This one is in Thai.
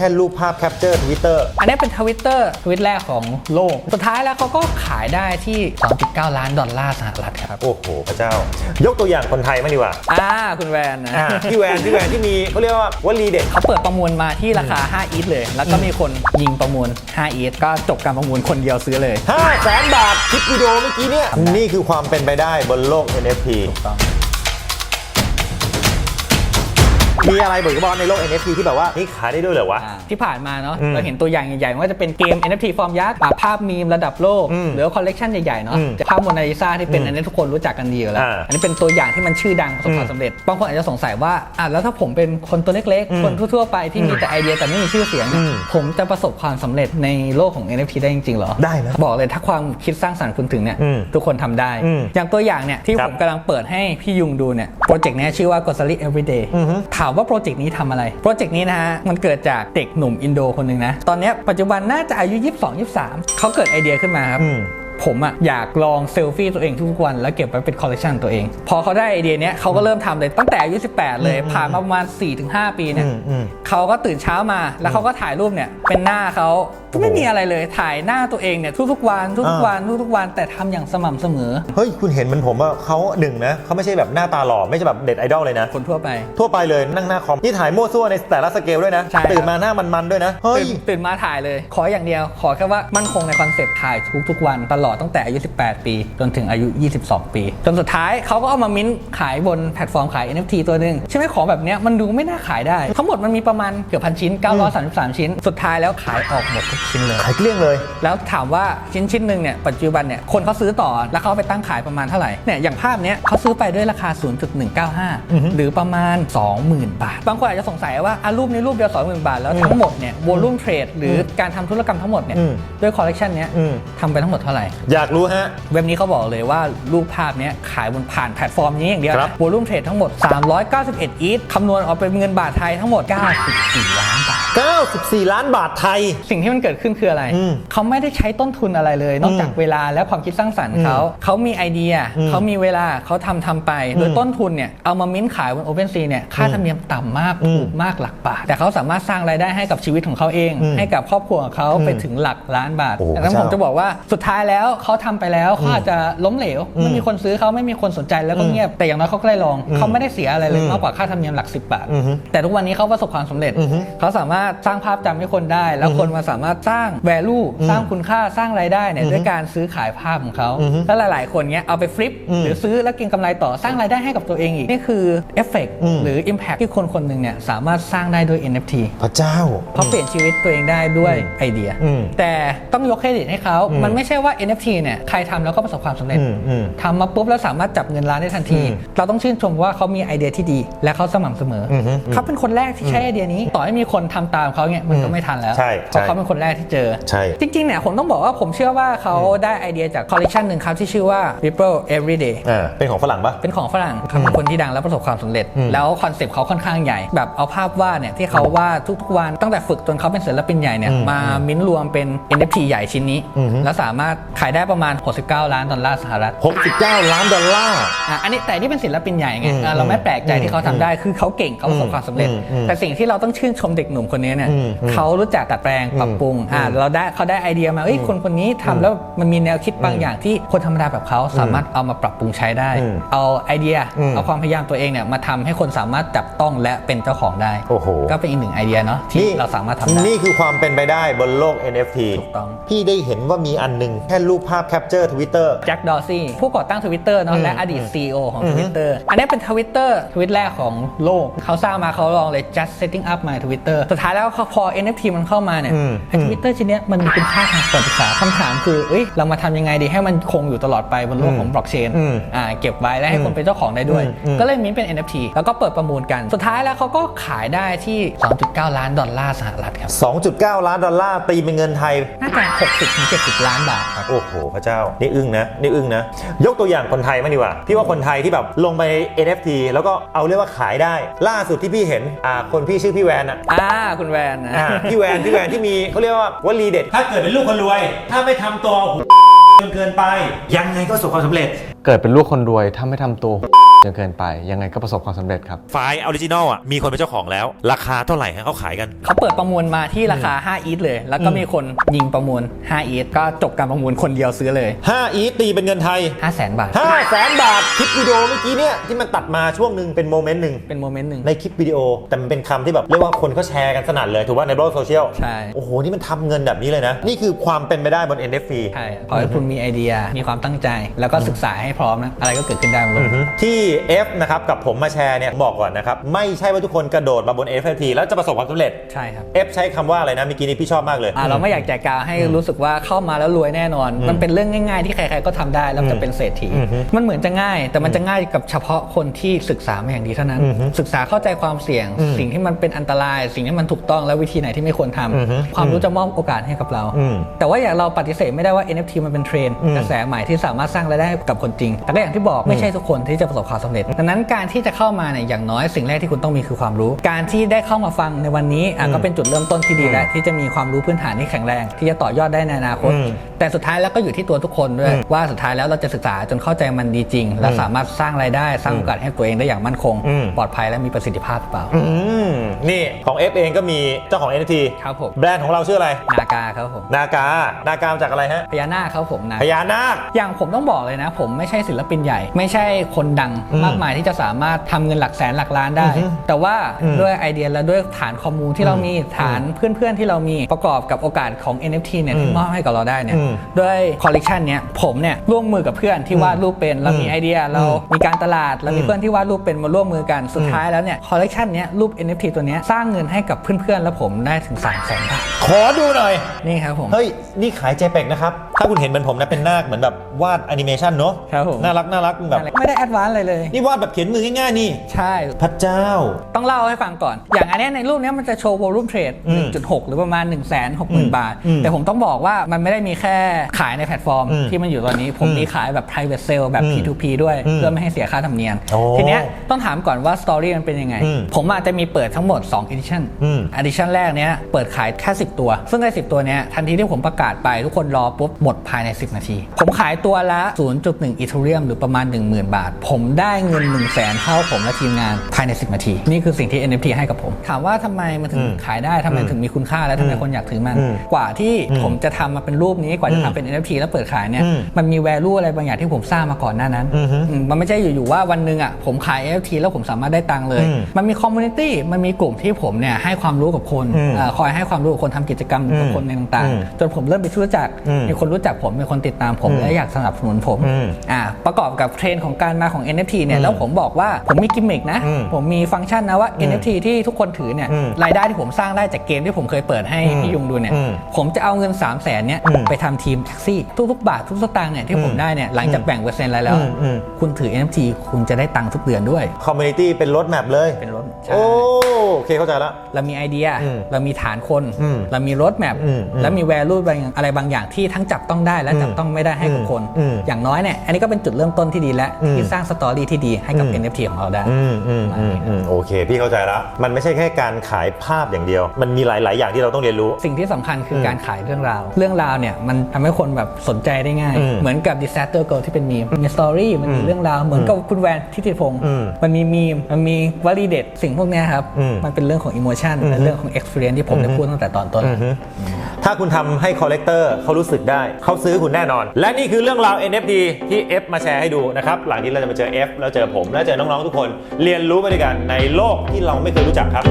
แค่รูปภาพแคปเจอร์ทวิตเตอร์อันนี้เป็นทวิตเตอร์ทวิตแรกของโลก สุดท้ายแล้วเขาก็ขายได้ที่ 2.9 ล้านดอลลาร์สหรัฐครับ โอ้โห พระเจ้า ยกตัวอย่างคนไทยมางดีกว่า อ่า คุณแวนนะอ่าพี่แวนพี่แวนที่มีเขาเรียกว่าวลีเด็ดเขาเปิดประมูลมาที่ราคา 5 อีทเลย แล้วก็มีคนยิงประมูล 5 อีทก็จบการประมูลคนเดียวซื้อเลย5แสนบาทคลิปวิดีโอเมื่อกี้เนี่ยนี่คือความเป็นไปได้บนโลก NFT ต้อง มีอะไรเบิกบอลในโลก NFT ที่แบบว่านี่ขายได้ด้วยเหรอวะอ่าที่ผ่านมาเนาะอืมเราเห็นตัวอย่างใหญ่ๆไม่ว่าจะเป็นเกม NFT ฟอร์มยักษ์อ่าภาพมีมระดับโลก อืมหรือว่าคอลเลกชันใหญ่ๆเนาะอืมจะภาพโมนาลิซาที่เป็นอืมอันนี้ทุกคนรู้จักกันดีอยู่แล้ว อ่าอันนี้เป็นตัวอย่างที่มันชื่อดังประสบความอืมสำเร็จบางคนอาจจะสงสัยว่าอะแล้วถ้าผมเป็นคนตัวเล็กอืมๆ คนทั่วๆไปที่มีอืมแต่ไอเดียแต่ไม่มีชื่อเสียงเนี่ยอืมผมจะประสบความสำเร็จในโลกของ NFT ได้จริงๆเหรอได้นะบอกเลยถ้าความคิดสร้างสรรค์คุณถึงเนี่ยอืมทุกคนทำได้ อืมอย่างตัวอย่างเนี่ยที่ครัผบมกำลังเปิดให้พี่ยุงดูเนี่ยโปรเจกต์เนี้ยชื่อว่า g o s a l i Everyday อือฮึ ถามว่าว่าโปรเจกต์นี้ทำอะไร โปรเจกต์นี้นะฮะ มันเกิดจากเด็กหนุ่มอินโดคนหนึ่งนะ ตอนนี้ปัจจุบันน่าจะอายุ 22 23 เขาเกิดไอเดียขึ้นมาครับ ผมอะอยากลองเซลฟี่ตัวเองทุกๆวัน แล้วเก็บไว้เป็นคอลเลคชันตัวเอง พอเขาได้ไอเดียเนี้ยเขาก็เริ่มทำเลยตั้งแต่อายุ18 เลย ผ่านมาประมาณ 4-5 ปีเนี่ยอืมอืมเขาก็ตื่นเช้ามาแล้วเขาก็ถ่ายรูปเนี่ยเป็นหน้าเขาก็ไม่มีอะไรเลยถ่ายหน้าตัวเองเนี่ยทุกๆวันทุกๆวันทุกๆวันแต่ทำอย่างสม่ำเสมอ เฮ้ย คุณเห็นเหมันผมว่าเขาหนึ่งนะเขาไม่ใช่แบบหน้าตาหล่อไม่ใช่แบบเด็ดไอดอลเลยนะ คนทั่วไป ทั่วไปเลยนั่งหน้าคอมนี่ถ่ายมั่วซั่วในแต่ละสเกลด้วยนะใช่ครับตื่นมาหน้ามันๆด้วยนะเฮ้ยตื่นตื่นมาถ่ายเลย ขออย่างเดียว ขอแค่ว่ามั่นคงในคอนเซปต์ถ่ายทุกๆวันตลอดตั้งแต่อายุ 18 ปี จนถึงอายุ 22 ปี จนสุดท้ายเขาก็เอามามิ้นท์ขายบนแพลตฟอร์มขาย NFT ตัวหนึ่งใช่ไหมของแบบเนี้ยมันดูไม่น่าขายได้ ทั้งหมดมันมีประมาณเกือบพันชิ้น 933 ชิ้น สุดท้ายแล้วขายออกหมดทุกชิ้นเลย ขายเกลี้ยงเลย แล้วถามว่าชิ้นชิ้นหนึ่งเนี่ยปัจจุบันเนี่ยคนเขาซื้อต่อแล้วเขาเอาไปตั้งขายประมาณเท่าไหร่เนี่ยอย่างภาพเนี้ยเขาซื้อไปด้วยราคา 0.195 หรือประมาณ 20,000 บาท บางคนอาจจะสงสัยว่าอะรูปนี้รูปเดียว20,000 บาท แล้วทั้งหมดเนี่ยวอลุ่มเทรดหรือการทำธุรกรรมทั้งหมดเนี่ยอืมด้วยคอลเลกชันเนี้ยอืมทำไปทั้งหมดเท่าไหร่อยากรู้ฮะ เว็บนี้เขาบอกเลยว่ารูปภาพเนี้ยขายบนผ่านแพลตฟอร์มนี้อย่างเดียวครับวอลุ่มเทรดทั้งหมด 391 อีทคำนวณออกเป็นเงินบาทไทยทั้งหมด 94 ล้านบาท 94 ล้านบาทไทย สิ่งที่มันเกิดขึ้นคืออะไรอืมเขาไม่ได้ใช้ต้นทุนอะไรเลย นอกจากเวลาและความคิดสร้างสรรค์เขา เขามีไอเดียอืมเขามีเวลาเขาทำทำไป โดยต้นทุนเนี่ยเอามามิ้นท์ขายบน OpenSea เนี่ยค่าธรรมเนียมต่ำมากอืมถูกมากหลักบาท แต่เขาสามารถสร้างรายได้ให้กับชีวิตของเขาเองอืมให้กับครอบครัวของเขาอืมไปถึงหลักล้านบาทโอ้โหดังนั้นพระผมเจ้าจะบอกว่าสุดท้ายแล้วเขาทำไปแล้วเขาอาจจะล้มเหลวไม่มีคนซื้อเขาไม่มีคนสนใจแล้วก็เงียบแต่อย่างน้อยเขาก็ได้ลองเขาไม่ได้เสียอะไรเลยอืมมากกว่าค่าธรรมเนียมหลัก 10 บาทอือฮึแต่ทุกวันนี้เขาประสบความสำเร็จอือฮึเขาสามารถสร้างภาพจำให้คนได้ แล้วคนมาสามารถสร้าง value อืมสร้างคุณค่าสร้างรายได้เนี่ยอือฮึด้วยการซื้อขายภาพของเขาอือฮึแล้วหลาย ๆ คนเนี้ยเอาไปฟลิปอืมหรือซื้อแล้วเก็งกำไรต่อสร้างรายได้ให้กับตัวเองอีกนี่คือเอฟเฟกอืมหรือ Impact ที่คนคนหนึ่งเนี่ยสามารถสร้างได้ด้วย NFT พระเจ้าเขาเปลี่ยนชีวิตตัวเองได้ด้วยไอเดียอืมแต่ต้องยกเครดิตให้เขาอืมมันไม่ใช่ว่า NFT เนี่ยใครทำแล้วก็ประสบความสำเร็จอืมอืมทำมาปุ๊บแล้วสามารถจับเงินล้านได้ทันทีอืมเราต้องชื่นชมว่าเขามีไอเดียที่ดี และเขาสม่ำเสมอออฮึเขาเป็นคนแรกที่ใช้ไอเดียนี้ ต่อให้มีคนทำตามเขาเนี่ยมันก็ไม่ทันแล้วใช่เพราะใช่เขาเป็นคนแรกที่เจอใช่จริงๆเนี่ยผมต้องบอกว่าผมเชื่อว่าเขาได้ไอเดียจากคอลเลคชันหนึ่งครับที่ชื่อว่า Ripple Everyday อ่าเป็นของฝรั่งปะเป็นของฝรั่งเขาเป็นคนที่ดังและประสบความสำเร็จอืมแล้วคอนเซปต์เขาค่อนข้างใหญ่ แบบเอาภาพวาดเนี่ยที่เขาวาดทุกๆวันตั้งแต่ฝึกจนเขาเป็นศิลปินใหญ่เนี่ยอืมมามิ้นท์รวมเป็น NFT ใหญ่ชิ้นนี้อือฮึแล้วสามารถขายได้ประมาณ 69 ล้านดอลลาร์สหรัฐ 69 ล้านดอลลาร์ อะอันนี้แต่นี่เป็นศิลปินใหญ่ไงอืมเออเราไม่แปลกใจอืมที่เขาทำได้คือเขาเก่งเขาประสบความสำเร็จ อืมอืมแต่สิ่งที่เราต้องชื่นชมเด็กหนุ่มคนนี้เนี่ยอืมอืมเขารู้จักดัดแปลงปรับปรุงอ่าอืมเราได้เขาได้ไอเดียมาเอ้ยคนคนนี้ทำแล้วมันมีแนวคิดบางอย่างที่คนธรรมดาแบบเขาสามารถเอามาปรับปรุงใช้ได้ อืมเอาไอเดียอืมเอาความพยายามตัวเองเนี่ยมาทำให้คนสามารถจับต้องและเป็นเจ้าของได้โอ้โห ก็เป็นอีกหนึ่งไอเดียเนาะที่เราสามารถทำได้ นี่คือความเป็นไปได้บนโลก NFT ถูกต้อง พี่ได้เห็นว่ามีอันหนึ่งแค่รูปภาพแคปเจอร์ทวิตเตอร์แจ็คดอร์ซี่ผู้ก่อตั้ง Twitter เนาะอืมและอดีต CEO ของอืม Twitter อันนี้เป็น Twitter ทวิตแรกของโลกเขาสร้างมาเขาลองเลย just setting up my Twitter สุดท้ายแล้วเขาพอ NFT มันเข้ามาเนี่ยอืมไอ้ Twitter ชิ้นเนี้ยมันมีคุณค่าทางประวัติศาสตร์คำถามคือเอ้ยเรามาทำยังไงดีให้มันคงอยู่ตลอดไปบนโลกของบล็อกเชนอืมอ่าเก็บไว้และให้คนเป็นเจ้าของได้ด้วยอืมอืมก็เลยมีเป็น NFT แล้วก็เปิดประมูลกัน สุดท้ายแล้วเขาก็ขายได้ที่ 2.9 ล้านดอลลาร์สหรัฐครับ2.9 ล้านดอลลาร์ตีเป็นเงินไทยน่าจะ60-70 ล้านบาทครับโอ้โหพระเจ้า นี่อึ้งนะ นี่อึ้งนะ ยกตัวอย่างคนไทยมางดีกว่า พี่ว่าคนไทยที่แบบลงไป NFT แล้วก็เอาเรียกว่าขายได้ ล่าสุดที่พี่เห็น อ่า คนพี่ชื่อพี่แวนอะอ่าคุณแวนนะอ่า พี่แวน พี่แวนที่มีเขาเรียกว่าวลีเด็ด ถ้าเกิดเป็นลูกคนรวย ถ้าไม่ทำตัวโอ้โหจนเกินไป ยังไงก็ประสบความสำเร็จเกิดเป็นลูกคนรวยถ้าไม่ทำตัวจนเกินไป ยังไงก็ประสบความสำเร็จครับ ไฟล์ออริจินอลอะ มีคนเป็นเจ้าของแล้ว ราคาเท่าไหร่ให้เขาขายกัน เขาเปิดประมูลมาที่ราคา 5 อีทเลย แล้วก็มีคนยิงประมูล 5 อีทก็จบการประมูลคนเดียวซื้อเลย 5 อีทตีเป็นเงินไทย 5 0 0แสนบาท5แสนบาท คลิปวิดีโอเมื่อกี้เนี่ยที่มันตัดมาช่วงหนึ่งเป็นโมเมนต์หนึ่งเป็นโมเมนต์หนึ่ง ในคลิปวิดีโอ แต่มันเป็นคำที่แบบเรียกว่าคนเขาแชร์กันสนั่นเลย ถูกป่ะในโลกโซเชียลใช่ โอ้โห นี่มันทำเงินแบบนี้เลยนะ นี่คือความเป็นไปได้บน NFT ใช่ขอให้คุณมีไอเดีย มีความตั้งใจ แล้วก็ศึกษาให้พร้อมนะ อะไรก็เกิดขึ้นได้หมดเลยที่ F นะครับกับผมมาแชร์เนี่ยบอกก่อนนะครับ ไม่ใช่ว่าทุกคนกระโดดมาบน NFT แล้วจะประสบความสำเร็จ ใช่ครับ F ใช้คำว่าอะไรนะเมื่อกี้นี้พี่ชอบมากเลย อ่าเราไม่อยากแจกกาวให้รู้สึกว่าเข้ามาแล้วรวยแน่นอน มันเป็นเรื่องง่าย ๆ ที่ใครๆก็ทำได้แล้วจะเป็นเศรษฐีอือฮึมันเหมือนจะง่าย แต่มันจะง่ายกับเฉพาะคนที่ศึกษามาอย่างดีเท่านั้นอือฮึศึกษาเข้าใจความเสี่ยงอืมสิ่งที่มันเป็นอันตราย สิ่งที่มันถูกต้องและวิธีไหนที่ไม่ควรทำอือฮึความรู้จะมอบโอกาสให้กับเราอืมแต่ว่าอย่างเราปฏิเสธไม่ได้ว่า NFT มันเป็นเทรนด์อืมกระแสใหม่ที่สามารถสร้างรายได้ให้กับคนจริง แต่ก็อย่างที่บอกไม่ใช่ทุกคนที่จะประสบความสำเร็จ ดังนั้นการที่จะเข้ามาเนี่ยอย่างน้อยสิ่งแรกที่คุณต้องมีคือความรู้ การที่ได้เข้ามาฟังในวันนี้อะก็เป็นจุดเริ่มต้นที่ดีแล้วที่จะมีความรู้พื้นฐานที่แข็งแรง ที่จะต่อยอดได้ในอนาคตอืมแต่สุดท้ายแล้วก็อยู่ที่ตัวทุกคนด้วยอืมว่าสุดท้ายแล้วเราจะศึกษาจนเข้าใจมันดีจริง และอืมสามารถสร้างรายได้สร้างโอกาสให้ตัวเองได้อย่างมั่นคงอืมปลอดภัยและมีประสิทธิภาพหรือเปล่าอืมนี่ของ F เองก็มีเจ้าของ NFT ครับผมแบรนด์ของเราชื่ออะไร นากาครับผมนากานากามาจากอะไรฮะพญานาคครับผมนาพญานาคอย่างผมต้องบอกเลยนะ ผมไม่ใช่ศิลปินใหญ่ ไม่ใช่คนดังอืมมากมายที่จะสามารถทำเงินหลักแสนหลักล้านได้อือฮึแต่ว่าอืมด้วยไอเดียและด้วยฐานข้อมูลที่เรามีฐานเพื่อนๆที่เรามีประกอบกับโอกาสของ NFT เนี่ยอืมที่มอบให้กับเราได้เนี่ยอืมด้วยคอลเลกชันเนี้ยผมเนี่ยร่วมมือกับเพื่อนที่วาดรูปเป็นเรามีอืมไอเดียเรามีการตลาดเรามีอืมเพื่อนที่วาดรูปเป็นมาร่วมมือกันสุดท้ายแล้วเนี่ยคอลเลกชันเนี้ยรูป NFT ตัวเนี้ยสร้างเงินให้กับเพื่อนๆและผมได้ถึง3 0 0 0 0 0บาทขอดูหน่อยนี่ครับผมเฮ้ยนี่ขาย JPEG นะครับถ้าคุณเห็นเหมือนผมนะเป็นนาคเหมือนแบบวาดแอนิเมชันเนาะครับผม น่ารักน่ารักแบบ ไม่ได้แอดวานซ์อะไรเลย นี่วาดแบบเขียนมือง่ายๆนี่ ใช่ พระเจ้า ต้องเล่าให้ฟังก่อน อย่างอันเนี้ยในรูปเนี้ยมันจะโชว์วอลุ่มเทรดอืม1.6 หรือประมาณ 1 6 0 0 0อืม0บาท อืมแต่ผมต้องบอกว่ามันไม่ได้มีแค่ขายในแพลตฟอร์มอืมที่มันอยู่ตอนนี้ผมอืมมีขายแบบ private sale แบบ อืม P2P ด้วย อืมเพื่อไม่ให้เสียค่าธรรมเนียม โอ้ทีเนี้ยต้องถามก่อนว่าสตอรี่มันเป็นยังไง อืมผมอาจจะมีเปิดทั้งหมด 2 edition อืม edition แรกเนี้ยเปิดขายแค่ 10 ตัว ซึ่งใน10 ตัวเนี้ยทันทีที่ผมประกาศไปทุกคนรอปุ๊บหมดภายใน 10 นาที ผมขายตัวละ 0.1อีเทเรียมหรือประมาณ 10,000 บาท ผมได้เงิน 1 0 0 0 0แสนเข้าผมและทีมงานภายใน 10 นาที นี่คือสิ่งที่ NFT ให้กับผม ถามว่าทำไมมันถึงอืมขายได้ทำไมอืมถึงมีคุณค่าและทำไมคนอยากถือมันอืมกว่าที่อืมผมจะทำมาเป็นรูปนี้กว่าจะอืมทำเป็น NFT แล้วเปิดขายเนี่ยอืมมันมี value อะไรบางอย่างที่ผมสร้างมาก่อนหน้านั้นอือฮึอืมมันไม่ใช่อยู่ๆว่าวันหนึ่งอะผมขาย NFT แล้วผมสามารถได้ตังค์เลยอืมมันมีคอมมูนิตี้มันมีกลุ่มที่ผมเนี่ยให้ความรู้กับคนอืมเอ่อคอยให้ความรู้กับคนทำกิจกรรมกับคนในต่างอืมๆจนผมเริ่มไปนที่รู้จักอืมมีคนรู้จักผมมีคนติดตามผมอืมและอยากสนับสนุนผมอืมอ่าประกอบกับเทรนด์ของการมาของ NFT เนี่อืยมแล้วผมบอกว่าผมมีกิมมิกนะอืมผมมีฟังก์ชันนะว่าอืม NFT ที่ทุกคนถือเนี่ยอืมรายได้ที่ผมสร้างได้จากเกมที่ผมเคยเปิดให้อืมพี่ยุงดูเนี่ยอืมผมจะเอาเงิน 3 0 0แสนเนี่ยอืมไปทำทีมแท็กซี่ทุกๆบาททุกสตางค์เนี่ยที่ผมอืมได้เนี่ยหลังจากแบ่งเปอร์เซ็นต์อะไรแล้วอืมอืมคุณถือ NFT คุณจะได้ตังค์ทุกเดือนด้วยคอมมูนิตี้เป็นรถแมพเลยเป็นรถใช่ โอ้โอเคเข้าใจแล้วเรามีไอเดีย อืมเรามีฐานคน อืมเรามีรถแมพอืมอืมและมีแวลูบางอย่างอะไรบางอย่างที่ทั้งจับต้องได้และจับต้องไม่ได้ให้กับคนอืมอย่างน้อยเนี่ยอันนี้ก็เป็นจุดเริ่มต้นที่ดีและอืม ที่สร้างสตอรี่ที่ดีให้กับ อืม NFT ของเราได้ อืมอืมอืมอืมโอเค พี่เข้าใจแล้วมันไม่ใช่แค่การขายภาพอย่างเดียว มันมีหลาย ๆ อย่างที่เราต้องเรียนรู้ สิ่งที่สำคัญคืออมการขายเรื่องราว เรื่องราวเนี่ยมันทำให้คนแบบสนใจได้ง่าย อืมเหมือนกับ Disaster Girl ที่เป็นมีมมีสตอรี่มันมีอืมเรื่องราว เหมือนกับคุณแวนทิติพงศ์อืมมันมีมีมมันมีวลีเด็ดสิ่งพวกเนี้ยครับ อืมมันเป็นเรื่องของอิโมชันและเรื่องของ experience ที่ผมได้พูดตั้งแต่ตอนต้นอือฮึถ้าคุณทำให้คอลเลกเตอร์เขารู้สึกได้เขาซื้อคุณแน่นอน และนี่คือเรื่องราว NFT ที่ F มาแชร์ให้ดูนะครับ หลังนี้เราจะมาเจอ F แล้วเจอผม แล้วเจอน้องๆทุกคน เรียนรู้ไปด้วยกันในโลกที่เราไม่เคยรู้จักครับ